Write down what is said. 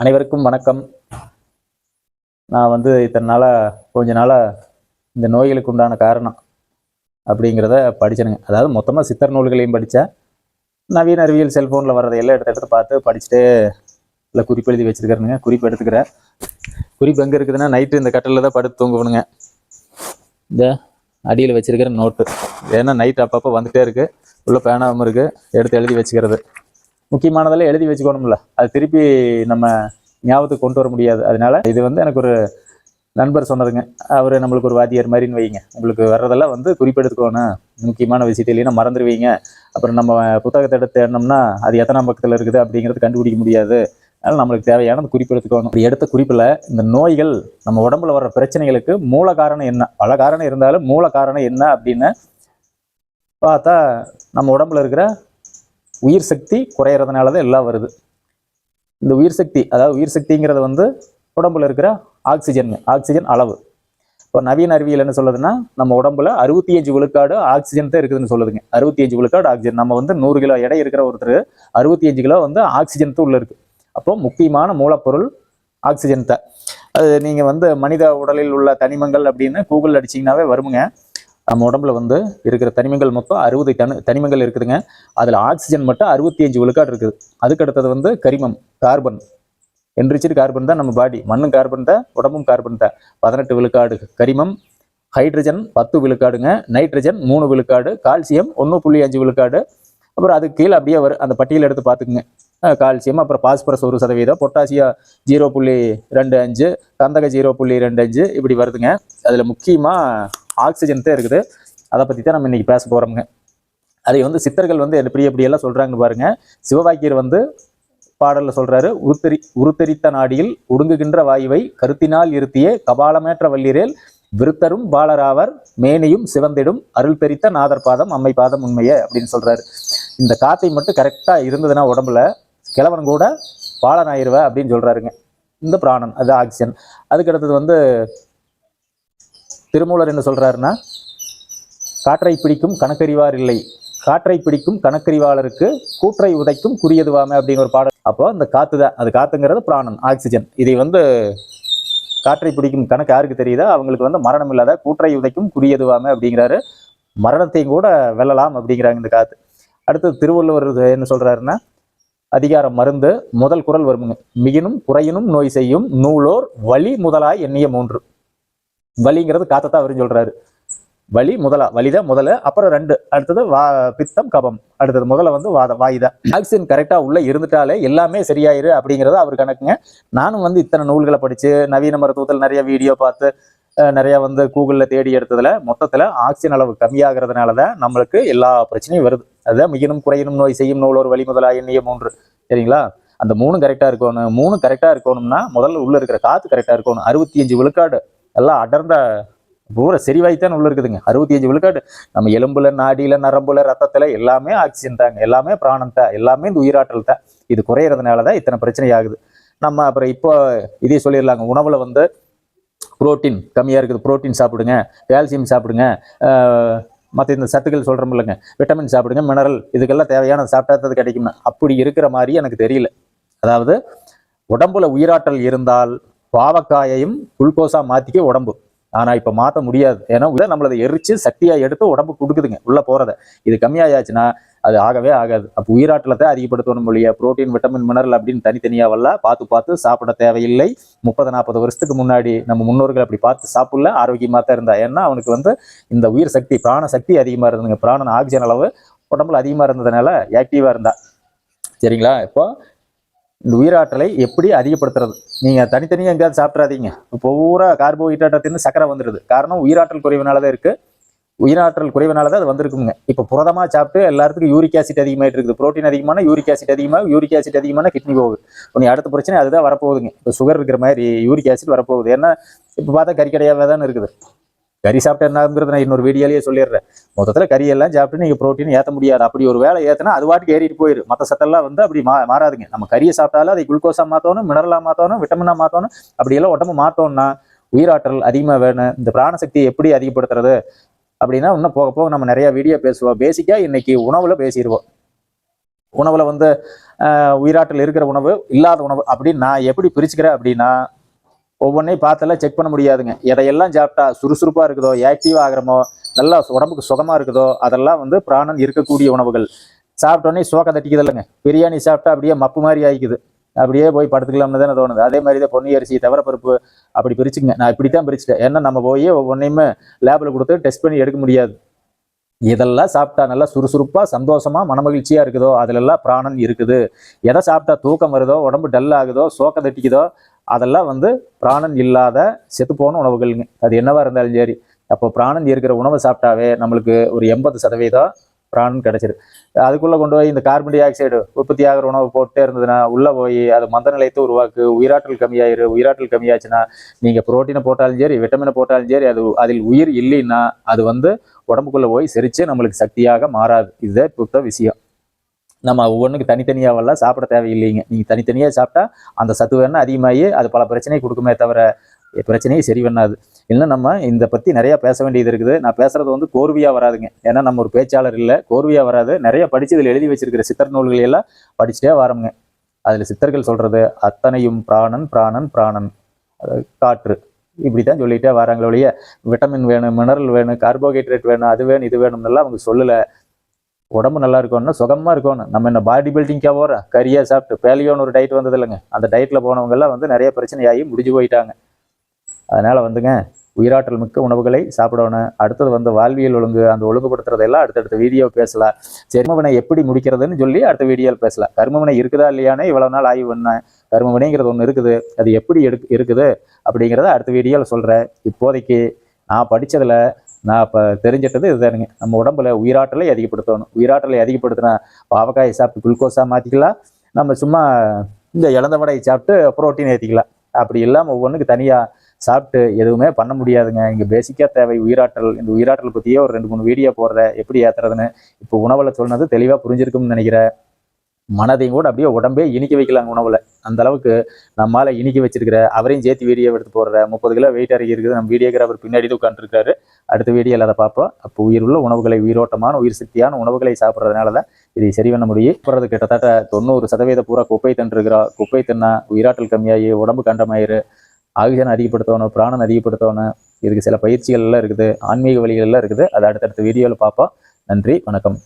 அனைவருக்கும் வணக்கம். நான் வந்து இத்தனை நாளாக கொஞ்ச நாளாக இந்த நோய்களுக்கு உண்டான காரணம் அப்படிங்கிறத படிச்சேனுங்க. அதாவது மொத்தமாக சித்தர் நூல்களையும் படித்தேன் நவீன அறிவியல் செல்ஃபோனில் வர்றதை எல்லாம் எடுத்து எடுத்து பார்த்து படிச்சுட்டு இல்லை குறிப்பு எழுதி வச்சிருக்கிறேனுங்க. குறிப்பு எடுத்துக்கிறேன். குறிப்பு எங்கே இருக்குதுன்னா நைட்டு இந்த கட்டிலில் தான் படுத்து தூங்குவனுங்க. இந்த அடியில் வச்சுருக்கிற நோட்டு ஏன்னா நைட் அப்பப்போ வந்துகிட்டே இருக்குது உள்ளே பேனாவும் இருக்குது எடுத்து எழுதி வச்சுக்கிறது. முக்கியமானதெல்லாம் எழுதி வச்சுக்கணும்ல. அது திருப்பி நம்ம ஞாபகத்துக்கு கொண்டு வர முடியாது. அதனால இது வந்து எனக்கு ஒரு நண்பர் சொன்னதுங்க. அவர் நம்மளுக்கு ஒரு வாத்தியார் மாதிரின்னு வைங்க. உங்களுக்கு வர்றதெல்லாம் வந்து குறிப்பெடுத்துக்கணும். முக்கியமான விஷயத்தை இல்லைன்னா மறந்துடுவீங்க அப்புறம் நம்ம புத்தகத்தை எடுத்து தேடினோம்னா அது எத்தனாம் பக்கத்தில் இருக்குது அப்படிங்கிறது கண்டுபிடிக்க முடியாது. அதனால் நம்மளுக்கு தேவையானது குறிப்பெடுத்துக்கணும். இப்படி எடுத்த குறிப்பில் இந்த நோய்கள் நம்ம உடம்புல வர்ற பிரச்சனைகளுக்கு மூல காரணம் என்ன? பல காரணம் இருந்தாலும் மூல காரணம் என்ன அப்படின்னு பார்த்தா நம்ம உடம்புல இருக்கிற உயிர் சக்தி குறையிறதுனால தான் எல்லாம் வருது. இந்த உயிர் சக்தி அதாவது உயிர் சக்திங்கிறது வந்து உடம்புல இருக்கிற ஆக்சிஜன் ஆக்சிஜன் அளவு. இப்போ நவீன அறிவியல் என்ன சொல்லுதுன்னா நம்ம உடம்புல அறுபத்தி அஞ்சு விழுக்காடு ஆக்சிஜன் தான் இருக்குதுன்னு சொல்லுதுங்க. அறுபத்தி அஞ்சு விழுக்காடு ஆக்சிஜன். நம்ம வந்து நூறு கிலோ எடை இருக்கிற ஒருத்தர் அறுபத்தி அஞ்சு கிலோ வந்து ஆக்சிஜன் தான் உள்ள இருக்கு. அப்போ முக்கியமான மூலப்பொருள் ஆக்சிஜன் தான். அது நீங்கள் வந்து மனித உடலில் உள்ள தனிமங்கள் அப்படின்னு கூகுள் அடிச்சீங்கன்னாவே வருமுங்க. நம்ம உடம்புல வந்து இருக்கிற தனிமங்கள் மொத்தம் அறுபது தனி தனிமங்கள் இருக்குதுங்க. அதில் ஆக்சிஜன் மட்டும் அறுபத்தி அஞ்சு விழுக்காடு இருக்குது. அதுக்கு அடுத்தது வந்து கரிமம் கார்பன் என்ரிச்சடு கார்பன் தான் நம்ம பாடி மண்ணும் கார்பன் தான் உடம்பும் கார்பன் தான். பதினெட்டு விழுக்காடு கரிமம் ஹைட்ரஜன் பத்து விழுக்காடுங்க நைட்ரஜன் மூணு விழுக்காடு கால்சியம் ஒன்று புள்ளி அஞ்சு விழுக்காடு. அப்புறம் அதுக்கு கீழே அப்படியே வரும் அந்த பட்டியல் எடுத்து பார்த்துக்குங்க. கால்சியம் அப்புறம் பாஸ்பரஸ் ஒரு சதவீதம் பொட்டாசியம் ஜீரோ புள்ளி ரெண்டு அஞ்சு கந்தக ஜீரோ புள்ளி ரெண்டு அஞ்சு இப்படி வருதுங்க. அதில் முக்கியமாக ஆக்சிஜன் தான் இருக்குது. அதை பற்றி தான் நம்ம இன்றைக்கி பேச போகிறோமுங்க அதை வந்து சித்தர்கள் வந்து எப்படி எப்படியெல்லாம் சொல்கிறாங்கன்னு பாருங்கள் சிவவாக்கியர் வந்து பாடலில் சொல்கிறாரு உருத்தரி உருத்தரித்த நாடியில் ஒடுங்குகின்ற வாயுவை கருத்தினால் இருத்தியே கபாலமேற்ற வல்லிரேல் விருத்தரும் பாலராவர் மேனியும் சிவந்திடும் அருள் பெரித்த நாதர் பாதம் அம்மை பாதம் உண்மையே அப்படின்னு சொல்கிறாரு இந்த காத்தை மட்டும் கரெக்டாக இருந்ததுன்னா உடம்புல கிழவன் கூட பாலன் ஆயிருவ அப்படின்னு சொல்கிறாருங்க இந்த பிராணன் அது ஆக்சிஜன் அதுக்கு அடுத்தது வந்து திருமூலர் என்ன சொல்கிறாருன்னா காற்றை பிடிக்கும் கணக்கறிவார் இல்லை. காற்றை பிடிக்கும் கணக்கறிவாளருக்கு கூற்றை உதைக்கும் குறியதுவாமே அப்படிங்கிற ஒரு பாடல். அப்போ அந்த காற்று தான் அது காற்றுங்கிறது பிராணன் ஆக்சிஜன். இதை வந்து காற்றை பிடிக்கும் கணக்கு யாருக்கு தெரியுதோ? அவங்களுக்கு வந்து மரணம் இல்லாத கூற்றை உதைக்கும் குறியதுவாமே அப்படிங்கிறாரு. மரணத்தையும் கூட வெல்லலாம் அப்படிங்கிறாங்க இந்த காத்து. அடுத்து திருவள்ளுவர் என்ன சொல்கிறாருன்னா அதிகாரம் மருந்து முதல் குரல் வருமுங்க. மிகினும் குறையினும் நோய் செய்யும் நூலோர் வழி முதலாய் எண்ணிய மூன்று. வலிங்கிறது காத்தத்தான் அவரும் சொல்றாரு. வலி முதலா வலிதான் முதல்ல அப்புறம் ரெண்டு. அடுத்தது வா பித்தம் கபம். அடுத்தது முதல்ல வந்து வாத வாயுதான் ஆக்சிஜன் கரெக்டா உள்ள இருந்துட்டாலே எல்லாமே சரியாயிரு அப்படிங்கிறத அவர் கணக்குங்க. நானும் வந்து இத்தனை நூல்களை படிச்சு நவீன மருத்துவத்தில் நிறைய வீடியோ பார்த்து நிறைய வந்து கூகுளில் தேடி எடுத்ததுல மொத்தத்தில் ஆக்சிஜன் அளவு கம்மியாகிறதுனால தான் நம்மளுக்கு எல்லா பிரச்சனையும் வருது. அதுதான் மிகினும் குறையினும் நோய் செய்யும் நூல் ஒரு வழி முதலா எண்ணிய மூன்று. சரிங்களா? அந்த மூணும் கரெக்டாக இருக்கணும். மூணு கரெக்டாக இருக்கணும்னா முதல்ல உள்ளே இருக்கிற காற்று கரெக்டாக இருக்கணும். அறுபத்தி அஞ்சு விழுக்காடு. எல்லாம் அடர்ந்த பூரா செறிவாய்த்தான் உள்ள இருக்குதுங்க. அறுபத்தி அஞ்சு விழுக்காடு. நம்ம எலும்புல நாடியில நரம்புல ரத்தத்துல எல்லாமே ஆக்சிஜன் தாங்க. எல்லாமே பிராணம் தான். எல்லாமே இந்த உயிராற்றல் தான். இது குறையறதுனால தான் இத்தனை பிரச்சனை ஆகுது நம்ம அப்புறம் இப்போ இதே சொல்லிடலாங்க. உணவுல வந்து புரோட்டீன் கம்மியாக இருக்குது. புரோட்டீன் சாப்பிடுங்க. கால்சியம் சாப்பிடுங்க. மற்ற இந்த சத்துக்கள் சொல்கிறோம் இல்லைங்க. விட்டமின் சாப்பிடுங்க. மினரல் இதுக்கெல்லாம் தேவையான சாப்பிட்டா அது கிடைக்கும்னு. அப்படி இருக்கிற மாதிரி எனக்கு தெரியல. அதாவது உடம்புல உயிராற்றல் இருந்தால் பாவக்காயையும் குளுக்கோஸா மாத்திக்க உடம்பு. ஆனா இப்ப மாத்த முடியாது. ஏன்னா இதை நம்மளதை எரிச்சு சக்தியா எடுத்து உடம்பு கொடுக்குதுங்க. உள்ள போறத. இது கம்மியாயாச்சுன்னா அது ஆகவே ஆகாது. அப்போ உயிராற்றலத்தை அதிகப்படுத்தணும் மொழியா புரோட்டீன் விட்டமின் மினரல் அப்படின்னு தனித்தனியாவல்ல பார்த்து பார்த்து சாப்பிட தேவையில்லை. முப்பது நாற்பது வருஷத்துக்கு முன்னாடி நம்ம முன்னோர்கள் அப்படி பார்த்து சாப்பிடல. ஆரோக்கியமா தான் இருந்தா. ஏன்னா அவனுக்கு வந்து இந்த உயிர் சக்தி பிராண சக்தி அதிகமா இருந்ததுங்க. பிராணன் ஆக்சிஜன் அளவு உடம்புல அதிகமா இருந்ததுனால ஆக்டிவா இருந்தா. சரிங்களா? இப்போ இந்த உயிராற்றலை எப்படி அதிகப்படுத்துறது? நீங்கள் தனித்தனியாக எங்கேயாவது சாப்பிட்றாதீங்க இப்போ பூரா கார்போஹைட்ரேட்டை தின்னு சக்கரை வந்துடுது காரணம் உயிராற்றல் குறைவினால தான் இருக்குது உயிராற்றல் குறைவினால தான் அது வந்திருக்குங்க. இப்போ புரதமாக சாப்பிட்டு எல்லாத்துக்கும் யூரிக் ஆசிட் அதிகமாகிட்டு இருக்குது ப்ரோட்டீன் அதிகமான யூரிக் ஆசிட் அதிகமாக யூரிக் ஆசிட் அதிகமான கிட்னி போகுது. உனக்கு அடுத்த பிரச்சனை அதுதான் வரப்போகுதுங்க. இப்போ சுகர் இருக்கிற மாதிரி யூரிக் ஆசிட் வரப்போகுது. ஏன்னா இப்போ பார்த்தா கறிக்கடையாகவே தான் இருக்குது. கறி சாப்பிட்டு என்னங்கிறது நான் இன்னொரு வீடியோலயே சொல்லிடுறேன். மொத்தத்தில் கறி எல்லாம் சாப்பிட்டு நீங்கள் ப்ரோட்டீன் ஏற்ற முடியாது அப்படி ஒரு வேலை ஏற்றினா அது வாட்டுக்கு ஏறிட்டு போயிரு. மற்ற சத்தெல்லாம் வந்து அப்படி மா மாறாதுங்க. நம்ம கறியை சாப்பிட்டாலும் அதை குளுக்கோஸாக மாற்றணும் மினரலாக மாற்றணும் விட்டமினாக மாற்றணும் அப்படியெல்லாம் உடம்பு மாற்றோம்னா உயிராற்றல் அதிகமாக வேணும் இந்த பிராணசக்தியை எப்படி அதிகப்படுத்துறது அப்படின்னா இன்னும் போக போக நம்ம நிறையா வீடியோ பேசுவோம். பேசிக்காக இன்னைக்கு உணவில் பேசிடுவோம். உணவில் வந்து உயிராற்றல் இருக்கிற உணவு இல்லாத உணவு அப்படின்னு நான் எப்படி பிரிச்சுக்கிறேன் அப்படின்னா ஒவ்வொன்றையும் பார்த்தெல்லாம் செக் பண்ண முடியாதுங்க. எதையெல்லாம் சாப்பிட்டா சுறுசுறுப்பாக இருக்குதோ ஆக்டிவ் ஆகிறமோ நல்லா உடம்புக்கு சுகமாக இருக்குதோ அதெல்லாம் வந்து பிராணன் இருக்கக்கூடிய உணவுகள். சாப்பிட்டோன்னே சோக்க தட்டிக்குது இல்லைங்க. பிரியாணி சாப்பிட்டா அப்படியே மப்பு மாதிரி ஆயிக்குது. அப்படியே போய் படுத்துக்கலாம்னு தானே தோணுது. அதே மாதிரி தான் பொன்னி அரிசி தவறப்பருப்பு அப்படி பிரிச்சுங்க நான் இப்படி தான் பிரிச்சுட்டேன். ஏன்னா நம்ம போய் ஒவ்வொன்றையுமே லேபில் கொடுத்து டெஸ்ட் பண்ணி எடுக்க முடியாது. இதெல்லாம் சாப்பிட்டா நல்லா சுறுசுறுப்பாக சந்தோஷமா மனமகிழ்ச்சியாக இருக்குதோ அதிலெல்லாம் பிராணன் இருக்குது. எதை சாப்பிட்டா தூக்கம் வருதோ உடம்பு டல் ஆகுதோ சோக்க தட்டிக்குதோ அதெல்லாம் வந்து பிராணன் இல்லாத செத்துப்போன உணவுகள்ங்க. அது என்னவா இருந்தாலும் சரி. அப்போ பிராணன் இருக்கிற உணவை சாப்பிட்டாவே நம்மளுக்கு ஒரு எண்பது சதவீதம் பிராணன் கிடைச்சிரு. அதுக்குள்ளே கொண்டு போய் இந்த கார்பன் டை ஆக்சைடு உற்பத்தி ஆகிற உணவு போட்டே இருந்ததுன்னா உள்ளே போய் அது மந்த நிலையத்தை உருவாக்கு உயிராற்றல் கம்மியாயிரு உயிராற்றல் கம்மியாச்சுன்னா நீங்கள் புரோட்டீனை போட்டாலும் சரி விட்டமினை போட்டாலும் சரி அது அதில் உயிர் இல்லைன்னா அது வந்து உடம்புக்குள்ளே போய் செரிச்சு நம்மளுக்கு சக்தியாக மாறாது. இதுதான் இப்போ விஷயம். நம்ம ஒவ்வொன்றுக்கு தனித்தனியாவெல்லாம் சாப்பிட தேவையில்லைங்க. நீங்கள் தனித்தனியாக சாப்பிட்டா அந்த சத்து வேணா அதிகமாகி அது பல பிரச்சனையை கொடுக்குமே தவிர பிரச்சனையை சரி பண்ணாது. இன்னும் நம்ம இந்த பற்றி நிறையா பேச வேண்டியது இருக்குது. நான் பேசுறது வந்து கோர்வையாக வராதுங்க. ஏன்னா நம்ம ஒரு பேச்சாளர் இல்லை கோர்வையாக வராது. நிறைய படித்து இதில் எழுதி வச்சிருக்கிற சித்தர் நூல்களை எல்லாம் படிச்சுட்டே வரோங்க அதில் சித்தர்கள் சொல்கிறது அத்தனையும் பிராணன் பிராணன் பிராணன். காற்று. இப்படி தான் சொல்லிகிட்டே வராங்களே ஒழிய விட்டமின் வேணும் மினரல் வேணும் கார்போஹைட்ரேட் வேணும் அது வேணும் இது வேணும்னெல்லாம் அவங்க சொல்லலை. உடம்பு நல்லா இருக்கணும்னா சுகமாக இருக்கணும். நம்ம என்ன பாடி பில்டிங்காக போகிறோம் கறியாக சாப்பிட்டு பேலியோன்னு ஒரு டயட் வந்தது இல்லைங்க. அந்த டயட்டில் போனவங்கெல்லாம் வந்து நிறைய பிரச்சனையாகி முடிஞ்சு போயிட்டாங்க. அதனால் வந்துங்க உயிராற்றல் மிக்க உணவுகளை சாப்பிடணும். அடுத்தது வந்து வாழ்வியல் ஒழுங்கு அந்த ஒழுங்குபடுத்துறதெல்லாம் அடுத்தடுத்த வீடியோ பேசலாம். சர்மவினை எப்படி முடிக்கிறதுன்னு சொல்லி அடுத்த வீடியோவில் பேசலாம். கர்மவினை இருக்குதா இல்லையானே இவ்வளோ நாள் ஆய்வு பண்ணேன் கர்மவினைங்கிறது ஒன்று இருக்குது. அது எப்படி எடு இருக்குது அப்படிங்கிறத அடுத்த வீடியோவில் சொல்கிறேன் இப்போதைக்கு நான் படித்ததில் நான் இப்போ தெரிஞ்சிட்டது இதுதானுங்க நம்ம உடம்புல உயிராற்றலை அதிகப்படுத்தணும். உயிராற்றலை அதிகப்படுத்தினா பாவக்காயை சாப்பிட்டு குளுக்கோஸாக மாற்றிக்கலாம் நம்ம சும்மா இந்த இழந்த வடையை சாப்பிட்டு புரோட்டீன் ஏற்றிக்கலாம் அப்படி இல்லாமல் ஒவ்வொன்றுக்கு தனியாக சாப்பிட்டு எதுவுமே பண்ண முடியாதுங்க. இங்கே பேசிக்காக தேவை உயிராற்றல். இந்த உயிராற்றல் பற்றியே ஒரு ரெண்டு மூணு வீடியோ போடுறேன். எப்படி ஏற்றுறதுன்னு இப்போ உணவில் சொன்னது தெளிவாக புரிஞ்சிருக்கும்னு நினைக்கிறேன். மனதையும் கூட அப்படியே உடம்பே இனிக்க வைக்கலாங்க உணவில். அந்த அளவுக்கு நம்மால இனிக்க வச்சிருக்கிற அவரையும் சேர்த்து வீடியோ எடுத்து போடுற முப்பது கிலோ வெயிட் இறக்கி இருக்குது. நம்ம வீடியோகிராஃபர் பின்னாடி உட்காந்துருக்காரு அடுத்த வீடியோவில் அதை பார்ப்போம். அப்போ உயிர் உள்ள உணவுகளை உயிரோட்டமான உயிர் சக்தியான உணவுகளை சாப்பிட்றதுனால தான் இதை சரி பண்ண முடியும். போகிறது கிட்டத்தட்ட தொண்ணூறு சதவீத பூரா குப்பை தின்றுக்கிறோம் குப்பை தின்னா உயிராற்றல் கம்மியாகி உடம்பு கண்டமாயிரு. ஆக்சிஜன் அதிகப்படுத்தணும் பிராணம் அதிகப்படுத்தணும். இதுக்கு சில பயிற்சிகள் எல்லாம் இருக்குது. ஆன்மீக வழிகள் எல்லாம் இருக்குது. அதை அடுத்தடுத்த வீடியோவில் பார்ப்போம். நன்றி வணக்கம்.